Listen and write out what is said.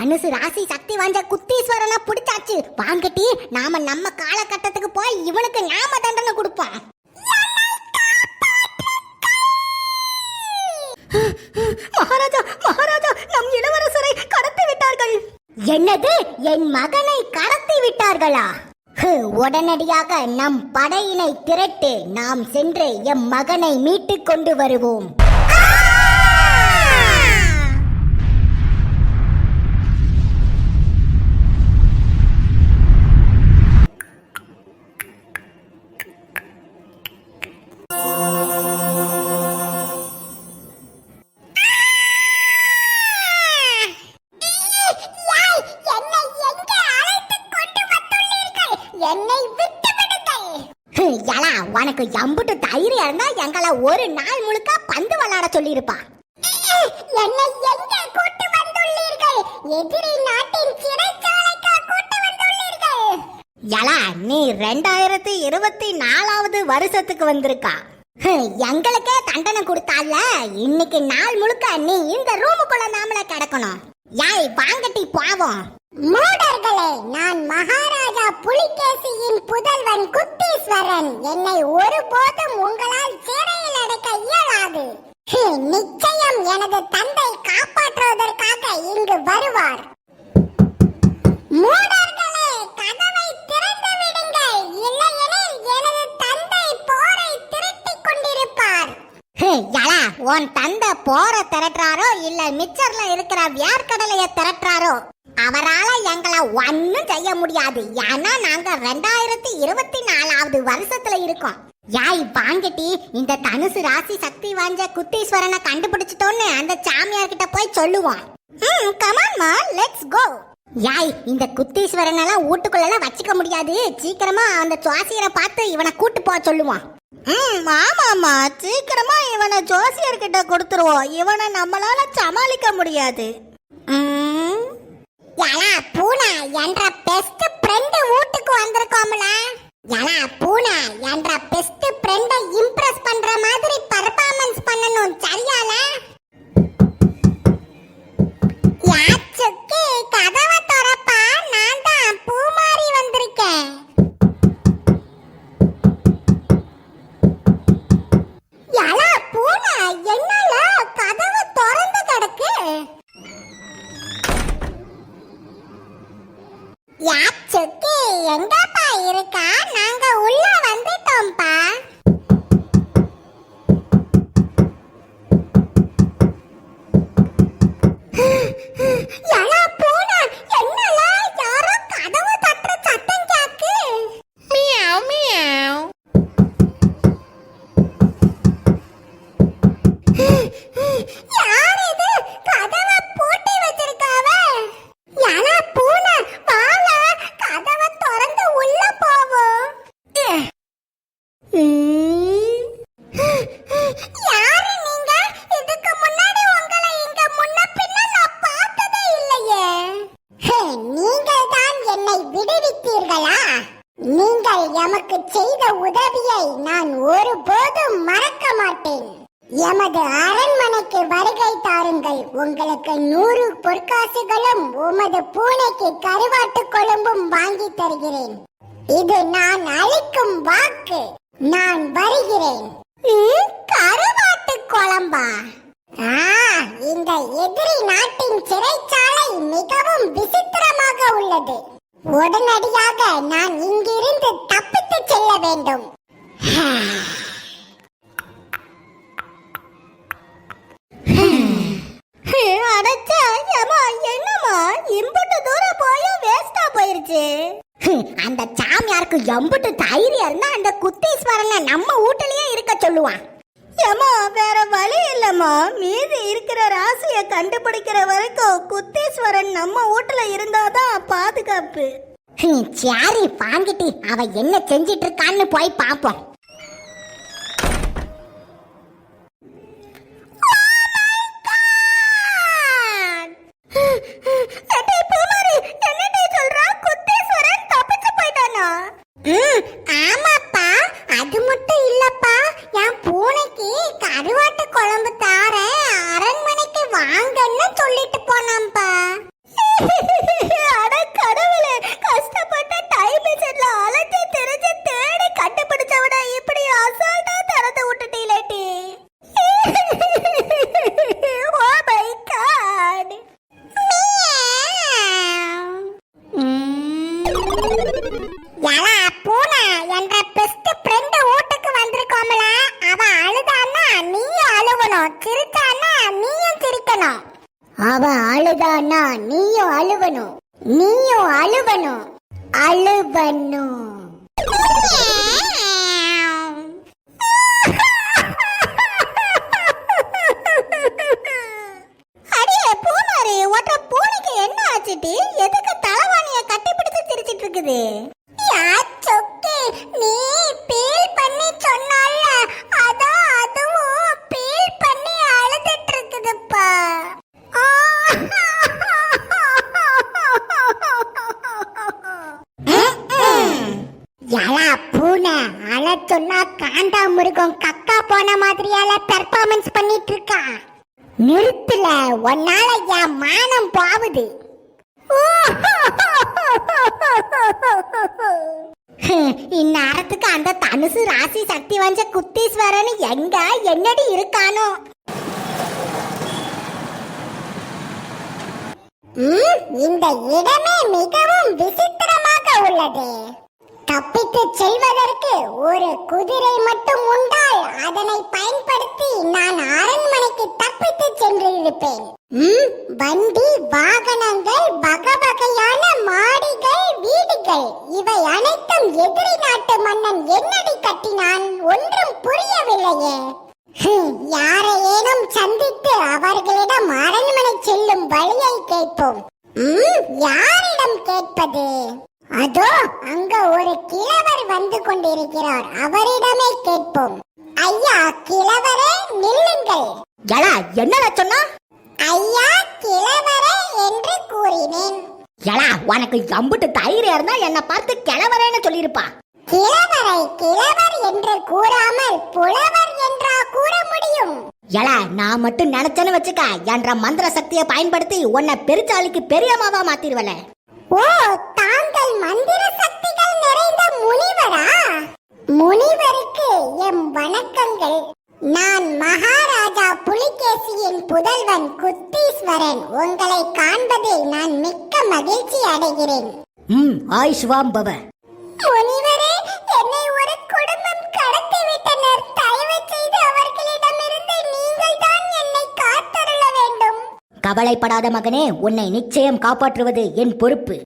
தனுசு ராசி சக்தி வாய்ந்த குத்தீஸ்வரனை பிடிச்சாச்சு. வாங்கட்டி நாம நம்ம காலகட்டத்துக்கு போய் இவனுக்கு நாம தண்டனை கொடுப்போம். மகாராஜா மகாராஜா நம் இளவரசரை கடத்தி விட்டார்கள். என்னது? என் மகனை கடத்தி விட்டார்களா? உடனடியாக நம் படையினை திரட்டு நாம் சென்று எம் மகனை மீட்டுக் கொண்டு வருவோம். யலா உனக்கு எம்புட்டு தைரியம் இருந்தா எங்களை ஒரு நாள் முழுக்க பந்து விளையாட சொல்லியிருப்பா. என்னை எங்க கூட்டு வந்துள்ளீர்கள்? எதிரி நாட்டின் சிறைச்சாலைக்கா கூட்டு வந்துள்ளீர்கள்? யலா நீ ரெண்டாயிரத்தி இருபத்தி நாலாவது வருஷத்துக்கு வந்திருக்கா. எங்களுக்கே தண்டனை கொடுத்தால இன்னைக்கு நாள் முழுக்க நீ இந்த ரூமுக்குள்ள நாமள கிடக்கணும். யாய் வாங்கட்டி பாவம். மூடர்களே நான் மகாராஜா புலிகேசியின் புதல்வன் குத்தீஸ்வரன். என்னை ஒருபோதும் உங்களால் சிறையில் அடைக்க இயலாது. நிச்சயம் எனது தந்தை காப்ப உன் தந்தை போற திரட்டுறாரோ இல்ல மிச்சர்ல இருக்கிற வியார்க்கடலைய திரட்டுறாரோ அவரால எங்களை ஒன்னும் செய்ய முடியாது. ஏன்னா நாங்க ரெண்டாயிரத்தி இருபத்தி நாலாவது வருஷத்துல இருக்கோம். யாய் வாங்கிட்டி இந்த தனுசு ராசி சக்தி வாஞ்ச குத்தீஸ்வரனை கண்டுபிடிச்சிட்டோன்னு அந்த சாமியார் கிட்ட போய் சொல்லுவோம். ம் கமான் மா லெட்ஸ் கோ யாய் இந்த குத்தீஸ்வரனெல்லாம் எல்லாம் வச்சுக்க முடியாது. சீக்கிரமா அந்த சுவாசியரை பார்த்து இவனை கூட்டு போக சொல்லுவான் ம் ஆமாமா சீக்கிரமா இவனை ஜோசியர்கிட்ட கொடுத்துருவோம். இவனை நம்மளால சமாளிக்க முடியாது. யாரா பூனா என்ற பெஸ்ட் ஃப்ரெண்ட் வீட்டுக்கு வந்திருக்கோம்ல. யாரா பூனா என்ற பெஸ்ட் ஃப்ரெண்டை இம்ப்ரெஸ் யாச்சுக்கு எங்கப்பா இருக்கா? நாங்க உள்ள வந்துட்டோம்ப்பா யலா பூனா என்னல யாரோ கதவு தட்டுற சத்தம் கேக்கு மியாவ் மியாவ் யார் இது கதவை பூட்டி வச்சிருக்காவ யாரா பூனை வாழ கதவை திறந்து உள்ள போவோம் யாரு நீங்க இதுக்கு முன்னாடி உங்களை இங்க முன்ன பின்ன நான் பார்த்ததே இல்லையே நீங்கள் தான் என்னை விடுவித்தீர்களா நீங்கள் எமக்கு செய்த உதவியை நான் ஒருபோதும் மறக்க மாட்டேன். எமது அரண்மனைக்கு வருகை தாருங்கள். உங்களுக்கு நூறு பொற்காசுகளும் உமது பூனைக்கு கருவாட்டு கொழும்பும் வாங்கி தருகிறேன். இது நான் அளிக்கும் வாக்கு. நான் வருகிறேன். கருவாட்டு குழம்பா? ஆ, இந்த எதிரி நாட்டின் சிறைச்சாலை மிகவும் விசித்திரமாக உள்ளது. உடனடியாக நான் இங்கிருந்து தப்பித்து செல்ல வேண்டும். அந்த சாமியாருக்கு எம்புட்டு தைரியம் இருந்தா அந்த குத்தீஸ்வரனை நம்ம வீட்டிலேயே இருக்க சொல்லுவான். ஏமா வேற வழி இல்லம்மா. மீதி இருக்கிற ராசியை கண்டுபிடிக்கிற வரைக்கும் குத்தீஸ்வரன் நம்ம வீட்டுல இருந்தாதான் பாதுகாப்பு. சாரி வாங்கிட்டு அவ என்ன செஞ்சிட்டு இருக்கான்னு போய் பாப்போம். ஆமாப்பா அது மட்டும் பூனைக்கு கருவாட்டு குழம்பு தாரேன். அரண்மனைக்கு வாங்கன்னு சொல்லிட்டு போனாம்பா அழுதானா நீயும் அழுவணும். நீயும் அழுவணும். அழுவணும். சொன்னா காண்டா முருகம் கக்கா போன மாதிரியால பெர்ஃபார்மன்ஸ் பண்ணிட்டு இருக்கா நிறுத்துல உன்னால என் மானம் போகுது. இந்நேரத்துக்கு அந்த தனுசு ராசி சக்தி வஞ்ச குத்தீஸ்வரன் எங்க என்னடி இருக்கானோ? இந்த இடமே மிகவும் விசித்திரமாக உள்ளது. தப்பித்து செல்வதற்கு ஒரு குதிரை மட்டும் உண்டால் அதனை பயன்படுத்தி நான் அரண்மனைக்கு தப்பித்து சென்றிருப்பேன். வண்டி வாகனங்கள் வகை வகையான மாடிகள் வீடுகள் இவை அனைத்தும் எதிரி நாட்டு மன்னன் என்னடி கட்டினான்? ஒன்றும் புரியவில்லையே. யாரையேனும் சந்தித்து அவர்களிடம் அரண்மனை செல்லும் வழியை கேட்போம். யாரிடம் கேட்பது? அதோ அங்க ஒரு கிழவர் வந்து கொண்டிருக்கிறார். அவரிடமே கேட்போம். ஐயா கிழவரே நில்லுங்கள். எலா என்னடா சொன்னா? ஐயா கிழவரே என்று கூறினேன். எலா உனக்கு அம்புட்டு தைரியம் இருந்தா என்ன பார்த்து கிளவரேன்னு சொல்லியிருப்பா. கிழவரை கிழவர் என்று கூறாமல் புலவர் என்றா கூற முடியும்? எலா நான் மட்டும் நினைச்சேன்னு வச்சுக்க என்ற மந்திர சக்தியை பயன்படுத்தி உன்னை பெருச்சாளிக்கு பெரியம்மாவா மாத்திருவல ஓ மந்திர சக்திகள் நிறைந்த முனிவரா? முனிவருக்கு எம் வணக்கங்கள். நான் மகாராஜா புலிகேசியின் புதல்வன் குத்தீஸ்வரன். உங்களை காண்பதில் நான் மிக்க மகிழ்ச்சி அடைகிறேன். ம் ஆயுஷ்வாம் பவ முனிவரே என்னை ஒரு குடும்பம் கடத்தி விட்டனர் தயவு செய்து அவர்களிடமிருந்து நீங்கள் தான் என்னை காத்தருள வேண்டும். கவலைப்படாத மகனே உன்னை நிச்சயம் காப்பாற்றுவது என் பொறுப்பு.